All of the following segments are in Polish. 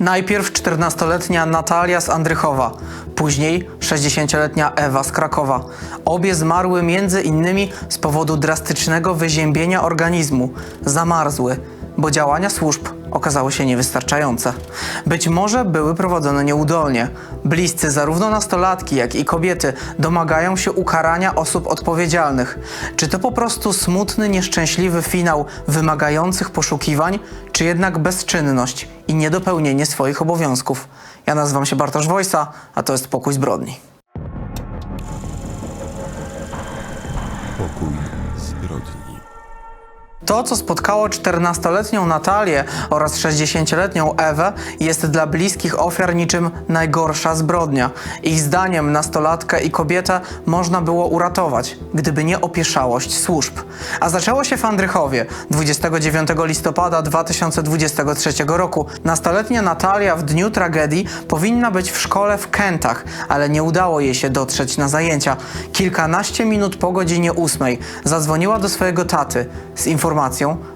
Najpierw 14-letnia Natalia z Andrychowa, później 60-letnia Ewa z Krakowa. Obie zmarły między innymi z powodu drastycznego wyziębienia organizmu. Zamarzły, bo działania służb okazały się niewystarczające. Być może były prowadzone nieudolnie. Bliscy zarówno nastolatki, jak i kobiety domagają się ukarania osób odpowiedzialnych. Czy to po prostu smutny, nieszczęśliwy finał wymagających poszukiwań, czy jednak bezczynność i niedopełnienie swoich obowiązków? Ja nazywam się Bartosz Wojsa, a to jest Pokój Zbrodni. To, co spotkało 14-letnią Natalię oraz 60-letnią Ewę, jest dla bliskich ofiar niczym najgorsza zbrodnia. Ich zdaniem nastolatkę i kobietę można było uratować, gdyby nie opieszałość służb. A zaczęło się w Andrychowie 29 listopada 2023 roku. Nastoletnia Natalia w dniu tragedii powinna być w szkole w Kętach, ale nie udało jej się dotrzeć na zajęcia. Kilkanaście minut po godzinie ósmej zadzwoniła do swojego taty z informacją,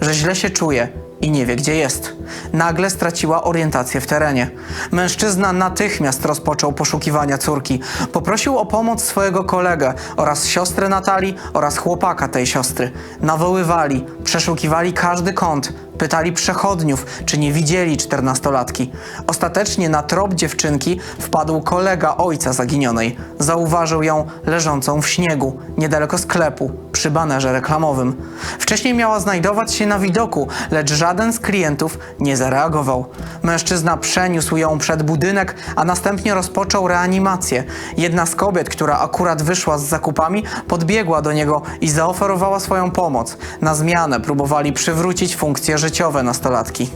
że źle się czuje i nie wie, gdzie jest. Nagle straciła orientację w terenie. Mężczyzna natychmiast rozpoczął poszukiwania córki. Poprosił o pomoc swojego kolegę oraz siostrę Natalii oraz chłopaka tej siostry. Nawoływali, przeszukiwali każdy kąt, pytali przechodniów, czy nie widzieli czternastolatki. Ostatecznie na trop dziewczynki wpadł kolega ojca zaginionej. Zauważył ją leżącą w śniegu, niedaleko sklepu, przy banerze reklamowym. Wcześniej miała znajdować się na widoku, lecz żaden z klientów nie zareagował. Mężczyzna przeniósł ją przed budynek, a następnie rozpoczął reanimację. Jedna z kobiet, która akurat wyszła z zakupami, podbiegła do niego i zaoferowała swoją pomoc. Na zmianę próbowali przywrócić funkcje życiowe nastolatki.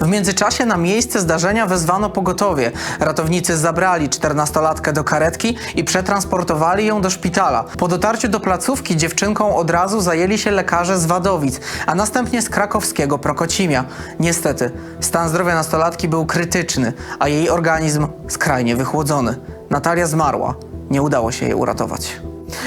W międzyczasie na miejsce zdarzenia wezwano pogotowie. Ratownicy zabrali czternastolatkę do karetki i przetransportowali ją do szpitala. Po dotarciu do placówki dziewczynką od razu zajęli się lekarze z Wadowic, a następnie z krakowskiego Prokocimia. Niestety, stan zdrowia nastolatki był krytyczny, a jej organizm skrajnie wychłodzony. Natalia zmarła. Nie udało się jej uratować.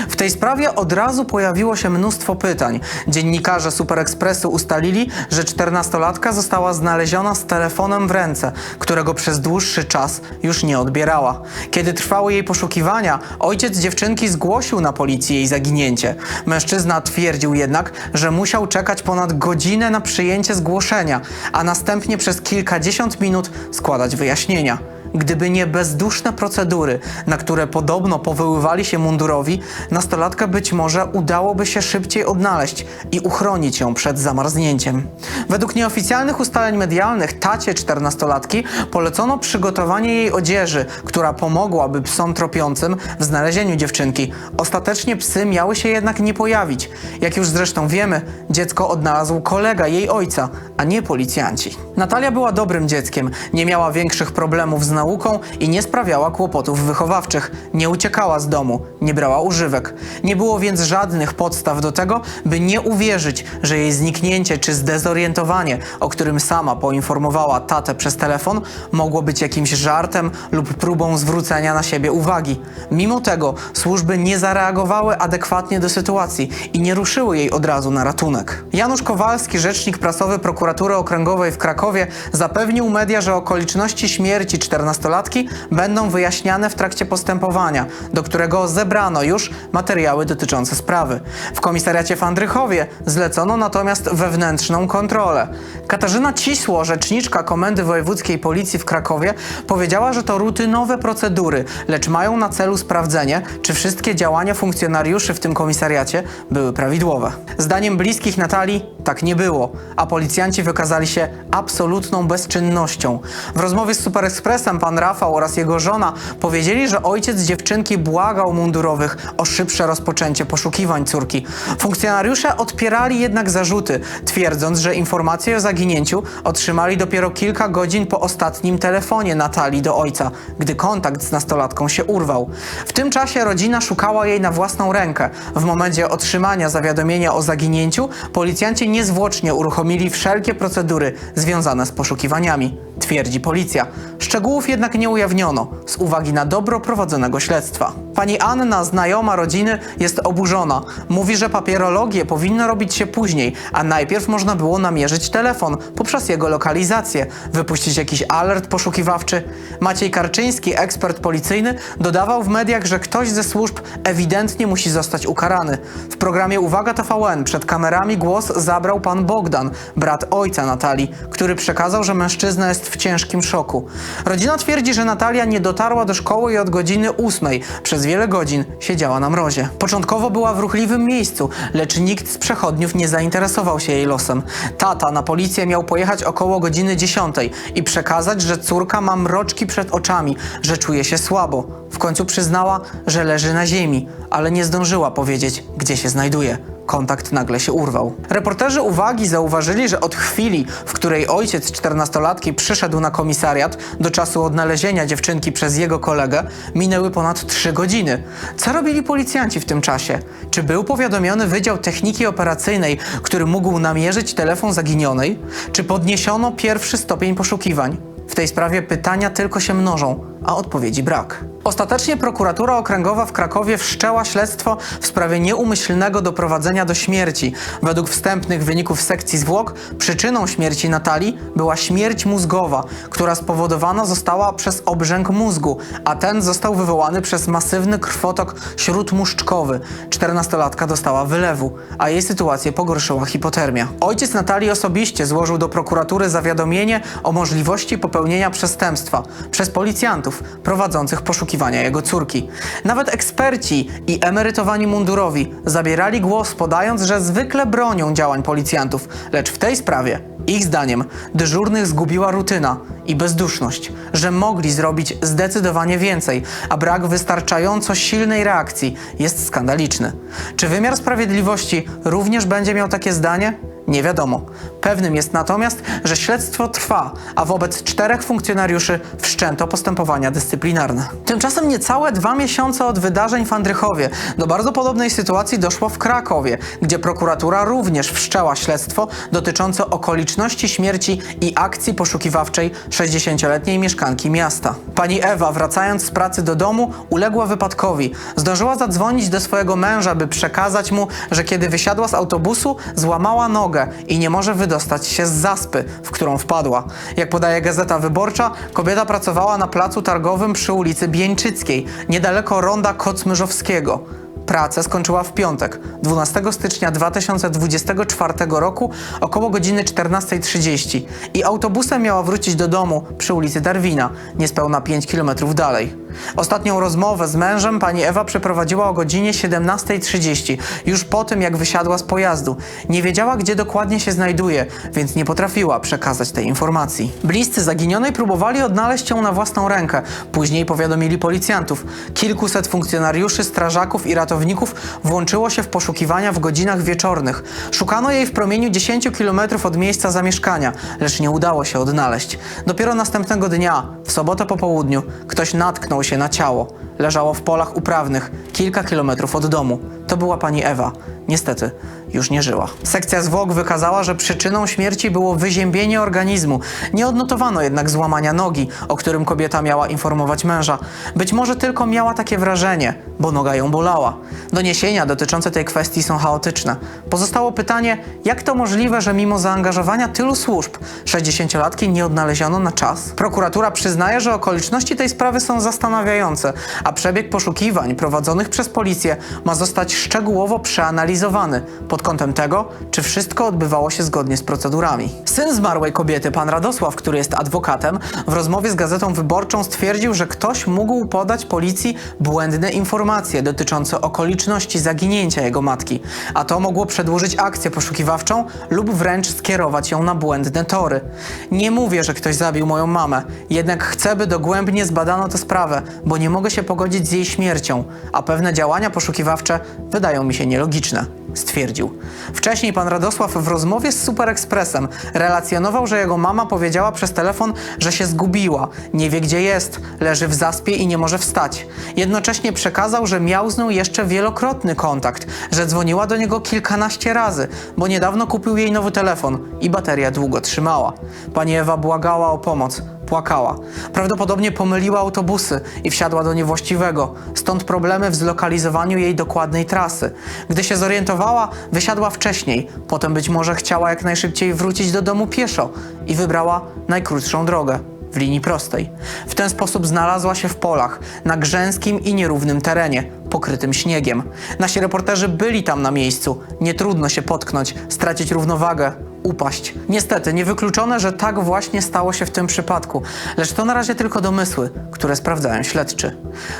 W tej sprawie od razu pojawiło się mnóstwo pytań. Dziennikarze Super Expressu ustalili, że czternastolatka została znaleziona z telefonem w ręce, którego przez dłuższy czas już nie odbierała. Kiedy trwały jej poszukiwania, ojciec dziewczynki zgłosił na policję jej zaginięcie. Mężczyzna twierdził jednak, że musiał czekać ponad godzinę na przyjęcie zgłoszenia, a następnie przez kilkadziesiąt minut składać wyjaśnienia. Gdyby nie bezduszne procedury, na które podobno powoływali się mundurowi, nastolatkę być może udałoby się szybciej odnaleźć i uchronić ją przed zamarznięciem. Według nieoficjalnych ustaleń medialnych tacie czternastolatki polecono przygotowanie jej odzieży, która pomogłaby psom tropiącym w znalezieniu dziewczynki. Ostatecznie psy miały się jednak nie pojawić. Jak już zresztą wiemy, dziecko odnalazł kolega jej ojca, a nie policjanci. Natalia była dobrym dzieckiem, nie miała większych problemów z nauką i nie sprawiała kłopotów wychowawczych. Nie uciekała z domu, nie brała używek. Nie było więc żadnych podstaw do tego, by nie uwierzyć, że jej zniknięcie czy zdezorientowanie, o którym sama poinformowała tatę przez telefon, mogło być jakimś żartem lub próbą zwrócenia na siebie uwagi. Mimo tego służby nie zareagowały adekwatnie do sytuacji i nie ruszyły jej od razu na ratunek. Janusz Kowalski, rzecznik prasowy prokuratury okręgowej w Krakowie, zapewnił media, że okoliczności śmierci 14-latki będą wyjaśniane w trakcie postępowania, do którego zebrano już materiały dotyczące sprawy. W komisariacie w Andrychowie zlecono natomiast wewnętrzną kontrolę. Katarzyna Cisło, rzeczniczka Komendy Wojewódzkiej Policji w Krakowie, powiedziała, że to rutynowe procedury, lecz mają na celu sprawdzenie, czy wszystkie działania funkcjonariuszy w tym komisariacie były prawidłowe. Zdaniem bliskich Natalii tak nie było, a policjanci wykazali się absolutną bezczynnością. W rozmowie z Super Expressem pan Rafał oraz jego żona powiedzieli, że ojciec dziewczynki błagał mundurowych o szybsze rozpoczęcie poszukiwań córki. Funkcjonariusze odpierali jednak zarzuty, twierdząc, że informacje o zaginięciu otrzymali dopiero kilka godzin po ostatnim telefonie Natalii do ojca, gdy kontakt z nastolatką się urwał. W tym czasie rodzina szukała jej na własną rękę. W momencie otrzymania zawiadomienia o zaginięciu policjanci niezwłocznie uruchomili wszelkie procedury związane z poszukiwaniami, twierdzi policja. Szczegółów jednak nie ujawniono z uwagi na dobro prowadzonego śledztwa. Pani Anna, znajoma rodziny, jest oburzona. Mówi, że papierologię powinno robić się później, a najpierw można było namierzyć telefon poprzez jego lokalizację, wypuścić jakiś alert poszukiwawczy. Maciej Karczyński, ekspert policyjny, dodawał w mediach, że ktoś ze służb ewidentnie musi zostać ukarany. W programie Uwaga TVN przed kamerami głos zabrał pan Bogdan, brat ojca Natalii, który przekazał, że mężczyzna jest w ciężkim szoku. Rodzina twierdzi, że Natalia nie dotarła do szkoły i od godziny ósmej przez wiele godzin siedziała na mrozie. Początkowo była w ruchliwym miejscu, lecz nikt z przechodniów nie zainteresował się jej losem. Tata na policję miał pojechać około godziny dziesiątej i przekazać, że córka ma mroczki przed oczami, że czuje się słabo. W końcu przyznała, że leży na ziemi, ale nie zdążyła powiedzieć, gdzie się znajduje. Kontakt nagle się urwał. Reporterzy uwagi zauważyli, że od chwili, w której ojciec 14-latki przyszedł na komisariat do czasu odnalezienia dziewczynki przez jego kolegę, minęły ponad 3 godziny. Co robili policjanci w tym czasie? Czy był powiadomiony Wydział Techniki Operacyjnej, który mógł namierzyć telefon zaginionej? Czy podniesiono pierwszy stopień poszukiwań? W tej sprawie pytania tylko się mnożą, a odpowiedzi brak. Ostatecznie prokuratura okręgowa w Krakowie wszczęła śledztwo w sprawie nieumyślnego doprowadzenia do śmierci. Według wstępnych wyników sekcji zwłok przyczyną śmierci Natalii była śmierć mózgowa, która spowodowana została przez obrzęk mózgu, a ten został wywołany przez masywny krwotok śródmuszczkowy. 14-latka dostała wylewu, a jej sytuację pogorszyła hipotermia. Ojciec Natalii osobiście złożył do prokuratury zawiadomienie o możliwości popełnienia przestępstwa przez policjantów prowadzących poszukiwania jego córki. Nawet eksperci i emerytowani mundurowi zabierali głos, podając, że zwykle bronią działań policjantów, lecz w tej sprawie, ich zdaniem, dyżurnych zgubiła rutyna i bezduszność, że mogli zrobić zdecydowanie więcej, a brak wystarczająco silnej reakcji jest skandaliczny. Czy wymiar sprawiedliwości również będzie miał takie zdanie? Nie wiadomo. Pewnym jest natomiast, że śledztwo trwa, a wobec czterech funkcjonariuszy wszczęto postępowania dyscyplinarne. Tymczasem niecałe dwa miesiące od wydarzeń w Andrychowie do bardzo podobnej sytuacji doszło w Krakowie, gdzie prokuratura również wszczęła śledztwo dotyczące okoliczności śmierci i akcji poszukiwawczej 60-letniej mieszkanki miasta. Pani Ewa, wracając z pracy do domu, uległa wypadkowi. Zdążyła zadzwonić do swojego męża, by przekazać mu, że kiedy wysiadła z autobusu, złamała nogę i nie może wydostać się z zaspy, w którą wpadła. Jak podaje Gazeta Wyborcza, kobieta pracowała na placu targowym przy ulicy Bieńczyckiej, niedaleko ronda Kocmyrzowskiego. Pracę skończyła w piątek, 12 stycznia 2024 roku około godziny 14.30 i autobusem miała wrócić do domu przy ulicy Darwina, niespełna 5 km dalej. Ostatnią rozmowę z mężem pani Ewa przeprowadziła o godzinie 17.30, już po tym jak wysiadła z pojazdu. Nie wiedziała, gdzie dokładnie się znajduje, więc nie potrafiła przekazać tej informacji. Bliscy zaginionej próbowali odnaleźć ją na własną rękę. Później powiadomili policjantów. Kilkuset funkcjonariuszy, strażaków i ratowników włączyło się w poszukiwania w godzinach wieczornych. Szukano jej w promieniu 10 km od miejsca zamieszkania, lecz nie udało się odnaleźć. Dopiero następnego dnia, w sobotę po południu, ktoś natknął się na ciało. Leżało w polach uprawnych, kilka kilometrów od domu. To była pani Ewa. Niestety, już nie żyła. Sekcja zwłok wykazała, że przyczyną śmierci było wyziębienie organizmu. Nie odnotowano jednak złamania nogi, o którym kobieta miała informować męża. Być może tylko miała takie wrażenie, bo noga ją bolała. Doniesienia dotyczące tej kwestii są chaotyczne. Pozostało pytanie, jak to możliwe, że mimo zaangażowania tylu służb 60-latki nie odnaleziono na czas? Prokuratura przyznaje, że okoliczności tej sprawy są zastanawiające, a przebieg poszukiwań prowadzonych przez policję ma zostać szczegółowo przeanalizowany pod kątem tego, czy wszystko odbywało się zgodnie z procedurami. Syn zmarłej kobiety, pan Radosław, który jest adwokatem, w rozmowie z Gazetą Wyborczą stwierdził, że ktoś mógł podać policji błędne informacje dotyczące okoliczności zaginięcia jego matki, a to mogło przedłużyć akcję poszukiwawczą lub wręcz skierować ją na błędne tory. Nie mówię, że ktoś zabił moją mamę, jednak chcę, by dogłębnie zbadano tę sprawę, bo nie mogę się pogodzić z jej śmiercią, a pewne działania poszukiwawcze wydają mi się nielogiczne stwierdził. Wcześniej pan Radosław w rozmowie z Super Expressem relacjonował, że jego mama powiedziała przez telefon, że się zgubiła, nie wie gdzie jest, leży w zaspie i nie może wstać. Jednocześnie przekazał, że miał z nią jeszcze wielokrotny kontakt, że dzwoniła do niego kilkanaście razy, bo niedawno kupił jej nowy telefon i bateria długo trzymała. Pani Ewa błagała o pomoc, płakała. Prawdopodobnie pomyliła autobusy i wsiadła do niewłaściwego, stąd problemy w zlokalizowaniu jej dokładnej trasy. Gdy się zorientowała, wysiadła wcześniej, potem być może chciała jak najszybciej wrócić do domu pieszo i wybrała najkrótszą drogę w linii prostej. W ten sposób znalazła się w polach, na grzęskim i nierównym terenie, pokrytym śniegiem. Nasi reporterzy byli tam na miejscu. Nie trudno się potknąć, stracić równowagę, upaść. Niestety, niewykluczone, że tak właśnie stało się w tym przypadku, lecz to na razie tylko domysły, które sprawdzają śledczy.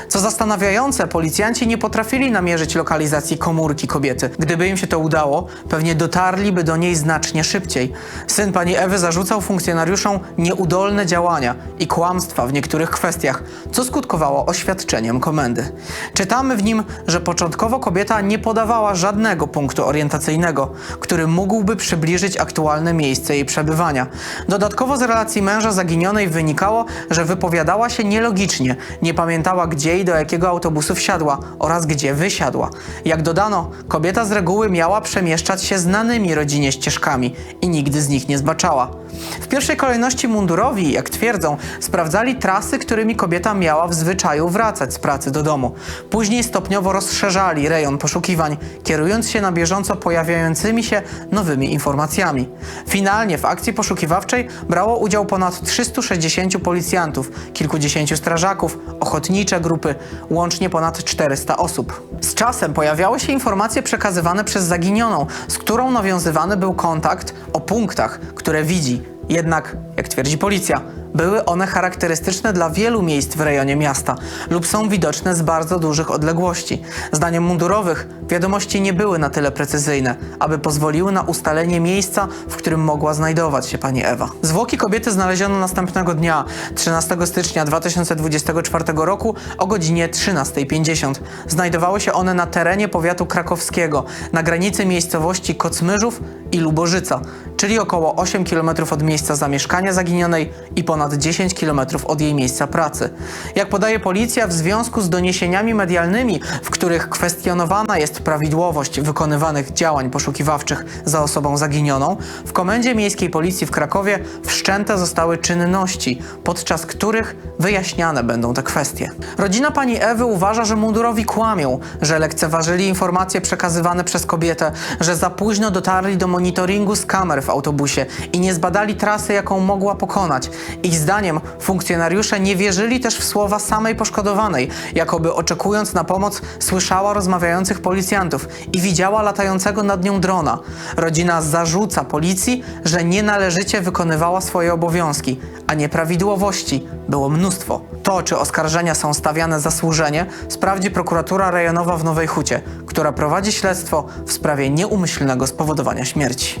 Co zastanawiające, policjanci nie potrafili namierzyć lokalizacji komórki kobiety. Gdyby im się to udało, pewnie dotarliby do niej znacznie szybciej. Syn pani Ewy zarzucał funkcjonariuszom nieudolne działania i kłamstwa w niektórych kwestiach, co skutkowało oświadczeniem komendy. Czytamy w nim, że początkowo kobieta nie podawała żadnego punktu orientacyjnego, który mógłby przybliżyć aktualne miejsce jej przebywania. Dodatkowo z relacji męża zaginionej wynikało, że wypowiadała się nielogicznie, nie pamiętała gdzie i do jakiego autobusu wsiadła oraz gdzie wysiadła. Jak dodano, kobieta z reguły miała przemieszczać się znanymi rodzinie ścieżkami i nigdy z nich nie zbaczała. W pierwszej kolejności mundurowi, jak twierdzą, sprawdzali trasy, którymi kobieta miała w zwyczaju wracać z pracy do domu. Później stopniowo rozszerzali rejon poszukiwań, kierując się na bieżąco pojawiającymi się nowymi informacjami. Finalnie w akcji poszukiwawczej brało udział ponad 360 policjantów, kilkudziesięciu strażaków, ochotnicze grupy, łącznie ponad 400 osób. Z czasem pojawiały się informacje przekazywane przez zaginioną, z którą nawiązywany był kontakt o punktach, które widzi. Jednak, jak twierdzi policja, były one charakterystyczne dla wielu miejsc w rejonie miasta lub są widoczne z bardzo dużych odległości. Zdaniem mundurowych wiadomości nie były na tyle precyzyjne, aby pozwoliły na ustalenie miejsca, w którym mogła znajdować się pani Ewa. Zwłoki kobiety znaleziono następnego dnia, 13 stycznia 2024 roku o godzinie 13.50. Znajdowały się one na terenie powiatu krakowskiego, na granicy miejscowości Kocmyrzów i Lubożyca, czyli około 8 km od miejsca zamieszkania zaginionej i ponad 10 km od jej miejsca pracy. Jak podaje policja, w związku z doniesieniami medialnymi, w których kwestionowana jest prawidłowość wykonywanych działań poszukiwawczych za osobą zaginioną, w Komendzie Miejskiej Policji w Krakowie wszczęte zostały czynności, podczas których wyjaśniane będą te kwestie. Rodzina pani Ewy uważa, że mundurowi kłamią, że lekceważyli informacje przekazywane przez kobietę, że za późno dotarli do monitoringu z kamer w autobusie i nie zbadali trasy, jaką mogła pokonać. Ich zdaniem funkcjonariusze nie wierzyli też w słowa samej poszkodowanej, jakoby oczekując na pomoc słyszała rozmawiających policjantów i widziała latającego nad nią drona. Rodzina zarzuca policji, że nienależycie wykonywała swoje obowiązki, a nieprawidłowości było mnóstwo. To, czy oskarżenia są stawiane za służenie, sprawdzi prokuratura rejonowa w Nowej Hucie, która prowadzi śledztwo w sprawie nieumyślnego spowodowania śmierci.